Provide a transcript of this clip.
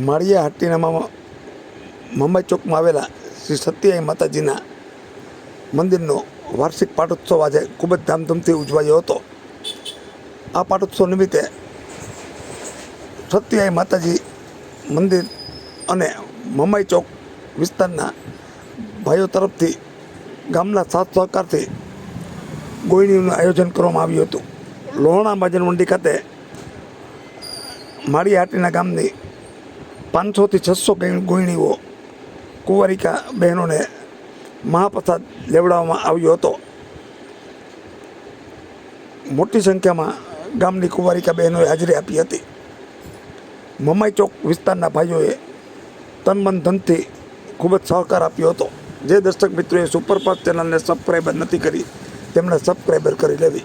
માળિયા હાટીનામાં મુંબઈ ચોકમાં આવેલા શ્રી સત્યાઈ માતાજીના મંદિરનો વાર્ષિક પાટોત્સવ આજે ખૂબ જ ધામધૂમથી ઉજવાયો હતો. આ પાટોત્સવ નિમિત્તે સત્યાઈ માતાજી મંદિર અને મમાઈ ચોક વિસ્તારના ભાઈઓ તરફથી ગામના સાથ સહકારથી ગોયણીનું આયોજન કરવામાં આવ્યું હતું. લોહણા ભજન મંડી ખાતે માળી હાટીના ગામની પાંચસોથી છસો ગોયણીઓ કુંવારિકા બહેનોને મહાપ્રસાદ લેવડાવવામાં આવ્યો હતો. મોટી સંખ્યામાં ગામની કુંવારિકા બહેનોએ હાજરી આપી હતી. મમાઈ ચોક વિસ્તારના ભાઈઓએ તન મન ધનથી ખૂબ જ સહકાર આપ્યો હતો. જે દર્શક મિત્રોએ સુપરફાસ્ટ ચેનલને સબસ્ક્રાઈબર નથી કરી, તેમણે સબસ્ક્રાઈબર કરી લેવી.